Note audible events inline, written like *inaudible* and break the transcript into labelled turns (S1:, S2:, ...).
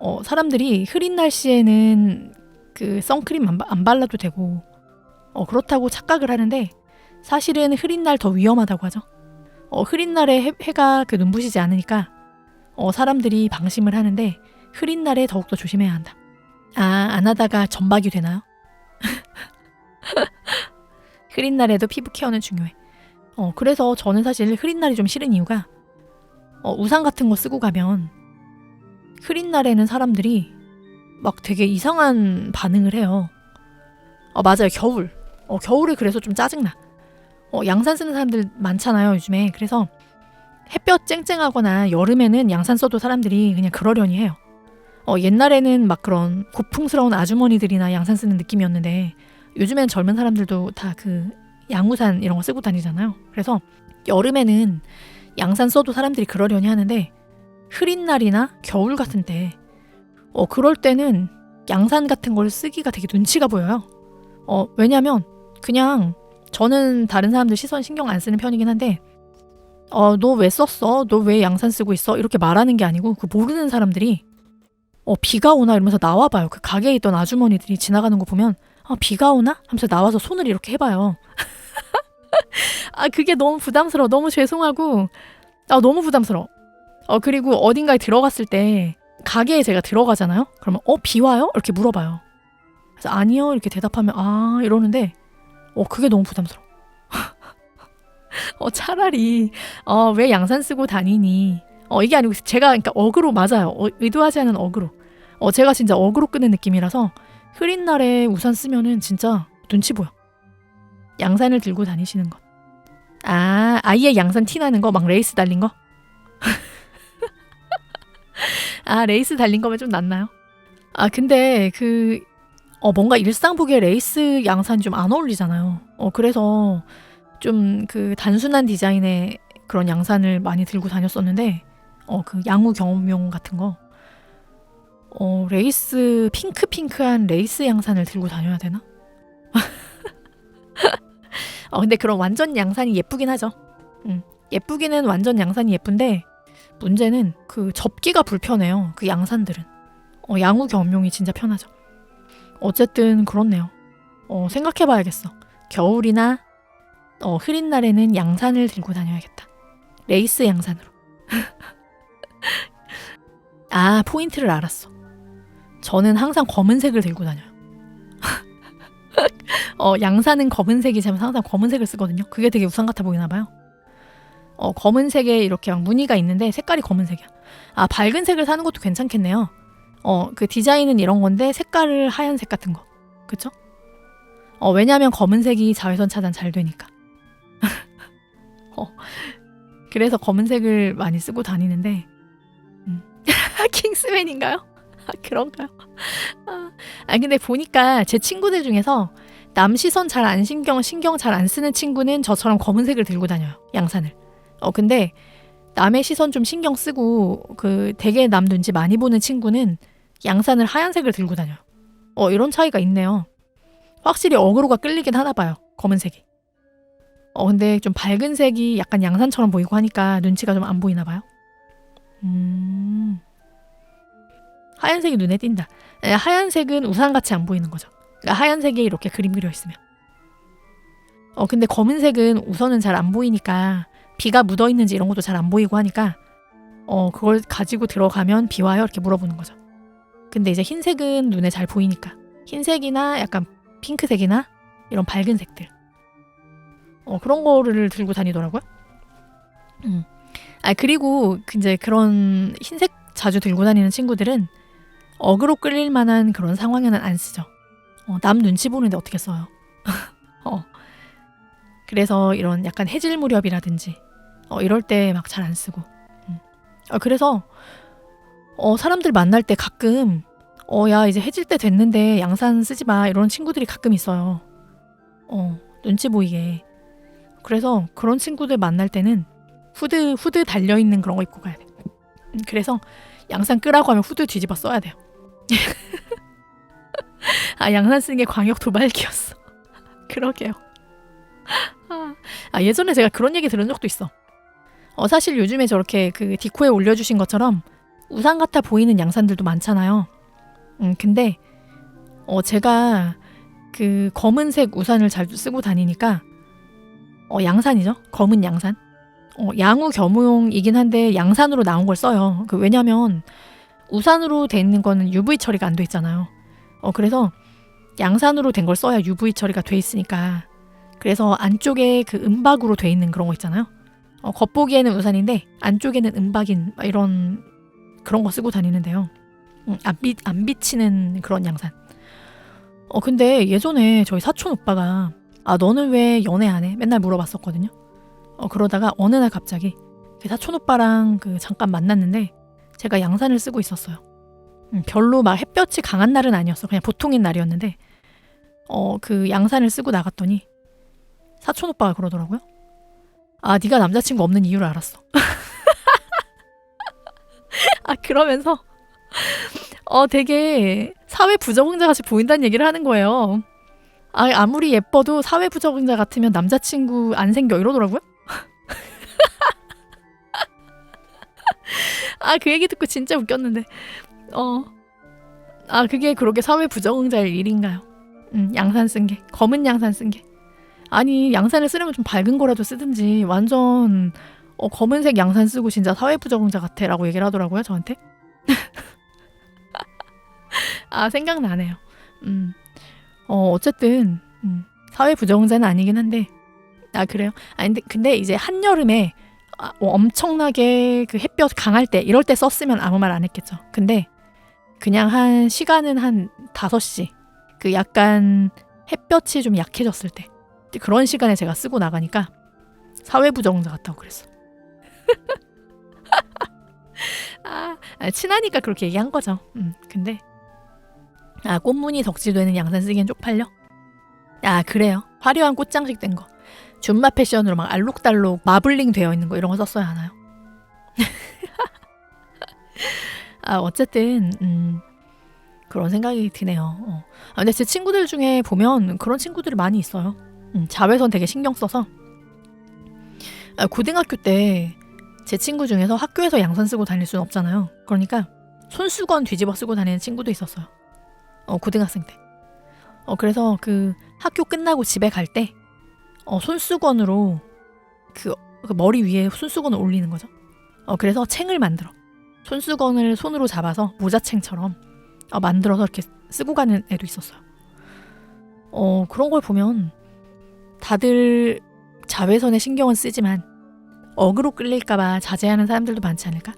S1: 어, 사람들이 흐린 날씨에는 그 선크림 안, 바- 안 발라도 되고 어, 그렇다고 착각을 하는데 사실은 흐린 날 더 위험하다고 하죠. 어, 흐린 날에 해, 해가 그 눈부시지 않으니까 어, 사람들이 방심을 하는데 흐린 날에 더욱더 조심해야 한다. 아, 안 하다가 점박이 되나요? *laughs* 흐린 날에도 피부 케어는 중요해. 어, 그래서 저는 사실 흐린 날이 좀 싫은 이유가 어, 우산 같은 거 쓰고 가면 흐린 날에는 사람들이 막 되게 이상한 반응을 해요. 어, 맞아요. 겨울. 어, 겨울에 그래서 좀 짜증나. 어, 양산 쓰는 사람들 많잖아요, 요즘에. 그래서 햇볕 쨍쨍하거나 여름에는 양산 써도 사람들이 그냥 그러려니 해요. 어, 옛날에는 막 그런 고풍스러운 아주머니들이나 양산 쓰는 느낌이었는데 요즘엔 젊은 사람들도 다 그 양우산 이런 거 쓰고 다니잖아요. 그래서 여름에는 양산 써도 사람들이 그러려니 하는데 흐린 날이나 겨울 같은 때 어, 그럴 때는 양산 같은 걸 쓰기가 되게 눈치가 보여요. 어, 왜냐면 그냥 저는 다른 사람들 시선 신경 안 쓰는 편이긴 한데 어, 너 왜 썼어? 너 왜 양산 쓰고 있어? 이렇게 말하는 게 아니고 그 모르는 사람들이 어, 비가 오나 이러면서 나와봐요. 그 가게에 있던 아주머니들이 지나가는 거 보면 아, 비가 오나? 하면서 나와서 손을 이렇게 해봐요. *laughs* 아, 그게 너무 부담스러워. 너무 죄송하고, 아, 너무 부담스러워. 어, 그리고 어딘가에 들어갔을 때, 가게에 제가 들어가잖아요? 그러면, 어, 비 와요? 이렇게 물어봐요. 그래서, 아니요. 이렇게 대답하면, 아, 이러는데, 어, 그게 너무 부담스러워. *laughs* 어, 차라리, 어, 왜 양산 쓰고 다니니? 어, 이게 아니고, 제가, 그러니까 어그로 맞아요. 어, 의도하지 않은 어그로. 어, 제가 진짜 어그로 끄는 느낌이라서, 흐린 날에 우산 쓰면은 진짜 눈치 보여. 양산을 들고 다니시는 것. 아, 아예 양산 티 나는 거, 막 레이스 달린 거? *laughs* 아, 레이스 달린 거면 좀 낫나요? 아, 근데 그, 어, 뭔가 일상복에 레이스 양산이 좀 안 어울리잖아요. 어, 그래서 좀 그 단순한 디자인의 그런 양산을 많이 들고 다녔었는데, 어, 그 양우 경험용 같은 거. 어, 레이스, 핑크핑크한 레이스 양산을 들고 다녀야 되나? *laughs* 어, 근데 그런 완전 양산이 예쁘긴 하죠. 음, 예쁘기는 완전 양산이 예쁜데 문제는 그 접기가 불편해요. 그 양산들은. 어, 양우 겸용이 진짜 편하죠. 어쨌든 그렇네요. 어, 생각해봐야겠어. 겨울이나 어, 흐린 날에는 양산을 들고 다녀야겠다. 레이스 양산으로. *laughs* 아, 포인트를 알았어. 저는 항상 검은색을 들고 다녀요. *laughs* 어, 양산은 검은색이지만 항상 검은색을 쓰거든요. 그게 되게 우산 같아 보이나 봐요. 어, 검은색에 이렇게 막 무늬가 있는데 색깔이 검은색이야. 아, 밝은 색을 사는 것도 괜찮겠네요. 어, 그 디자인은 이런 건데 색깔을 하얀색 같은 거. 그쵸? 어, 왜냐면 검은색이 자외선 차단 잘 되니까. *laughs* 어, 그래서 검은색을 많이 쓰고 다니는데, 음. *laughs* 킹스맨인가요? 아, 그런가요? 아, 아, 근데 보니까 제 친구들 중에서 남 시선 잘 안 신경 신경 잘 안 쓰는 친구는 저처럼 검은색을 들고 다녀요 양산을. 어 근데 남의 시선 좀 신경 쓰고 그 되게 남 눈치 많이 보는 친구는 양산을 하얀색을 들고 다녀요. 어 이런 차이가 있네요. 확실히 어그로가 끌리긴 하나 봐요 검은색이. 어 근데 좀 밝은 색이 약간 양산처럼 보이고 하니까 눈치가 좀 안 보이나 봐요. 음 하얀색이 눈에 띈다. 에, 하얀색은 우산같이 안 보이는 거죠. 그러니까 하얀색에 이렇게 그림 그려 있으면. 어 근데 검은색은 우선은 잘 안 보이니까 비가 묻어 있는지 이런 것도 잘 안 보이고 하니까 어 그걸 가지고 들어가면 비 와요 이렇게 물어보는 거죠. 근데 이제 흰색은 눈에 잘 보이니까 흰색이나 약간 핑크색이나 이런 밝은 색들 어 그런 거를 들고 다니더라고요. 음. 아 그리고 그 이제 그런 흰색 자주 들고 다니는 친구들은 어그로 끌릴 만한 그런 상황에는 안 쓰죠. 어, 남 눈치 보는데 어떻게 써요? *laughs* 어. 그래서 이런 약간 해질 무렵이라든지 어, 이럴 때 막 잘 안 쓰고. 음. 어, 그래서 어, 사람들 만날 때 가끔 어, 야 이제 해질 때 됐는데 양산 쓰지 마 이런 친구들이 가끔 있어요. 어, 눈치 보이게. 그래서 그런 친구들 만날 때는 후드 후드 달려 있는 그런 거 입고 가야 돼. 음, 그래서 양산 끄라고 하면 후드 뒤집어 써야 돼요. *laughs* 아 양산 쓰는 게 광역 도발기였어. *laughs* 그러게요. 아, *laughs* 아, 예전에 제가 그런 얘기 들은 적도 있어. 어 사실 요즘에 저렇게 그 디코에 올려주신 것처럼 우산 같아 보이는 양산들도 많잖아요. 음, 근데 어, 제가 그 검은색 우산을 잘 쓰고 다니니까 어, 양산이죠. 검은 양산. 어, 양우 겸용이긴 한데 양산으로 나온 걸 써요. 그 왜냐면 우산으로 돼 있는 거는 UV 처리가 안 돼 있잖아요. 어, 그래서 양산으로 된 걸 써야 UV 처리가 돼 있으니까. 그래서 안쪽에 그 은박으로 돼 있는 그런 거 있잖아요. 어, 겉보기에는 우산인데 안쪽에는 은박인 막 이런 그런 거 쓰고 다니는데요. 음, 안, 비, 안 비치는 그런 양산. 어 근데 예전에 저희 사촌 오빠가 아 너는 왜 연애 안 해? 맨날 물어봤었거든요. 어 그러다가 어느 날 갑자기 그 사촌 오빠랑 그 잠깐 만났는데 제가 양산을 쓰고 있었어요. 음, 별로 막 햇볕이 강한 날은 아니었어. 그냥 보통인 날이었는데 어 그 양산을 쓰고 나갔더니 사촌 오빠가 그러더라고요. 아 네가 남자친구 없는 이유를 알았어. *laughs* 아 그러면서 어 되게 사회 부적응자 같이 보인다는 얘기를 하는 거예요. 아 아무리 예뻐도 사회 부적응자 같으면 남자친구 안 생겨 이러더라고요. *laughs* 아 그 얘기 듣고 진짜 웃겼는데 어. 아 그게 그렇게 사회 부적응자일 일인가요? 음 양산 쓴 게 검은 양산 쓴 게 아니 양산을 쓰려면 좀 밝은 거라도 쓰든지 완전 어, 검은색 양산 쓰고 진짜 사회 부적응자 같아라고 얘기를 하더라고요 저한테. *laughs* 아 생각나네요. 음. 어 어쨌든 음, 사회 부적응자는 아니긴 한데 아 그래요. 아 근데 근데 이제 한 여름에 아, 어, 엄청나게 그 햇볕 강할 때 이럴 때 썼으면 아무 말 안 했겠죠. 근데 그냥 한 시간은 한 5시 그 약간 햇볕이 좀 약해졌을 때 그런 시간에 제가 쓰고 나가니까 사회 부적응자 같다고 그랬어. *laughs* 아, 아, 친하니까 그렇게 얘기한 거죠. 음, 근데 아 꽃무늬 덕지되는 양산 쓰기엔 쪽팔려? 아 그래요. 화려한 꽃장식 된 거. 준마 패션으로 막 알록달록 마블링 되어 있는 거 이런 거 썼어야 하나요? *laughs* 아 어쨌든 음, 그런 생각이 드네요. 어. 아, 근데 제 친구들 중에 보면 그런 친구들이 많이 있어요. 음, 자외선 되게 신경 써서 아, 고등학교 때 제 친구 중에서 학교에서 양산 쓰고 다닐 수는 없잖아요. 그러니까 손수건 뒤집어 쓰고 다니는 친구도 있었어요. 어, 고등학생 때. 어, 그래서 그 학교 끝나고 집에 갈 때, 어, 손수건으로 그, 그 머리 위에 손수건을 올리는 거죠. 어, 그래서 챙을 만들어. 손수건을 손으로 잡아서 모자챙처럼 어, 만들어서 이렇게 쓰고 가는 애도 있었어요. 어, 그런 걸 보면 다들 자외선에 신경은 쓰지만 어그로 끌릴까봐 자제하는 사람들도 많지 않을까?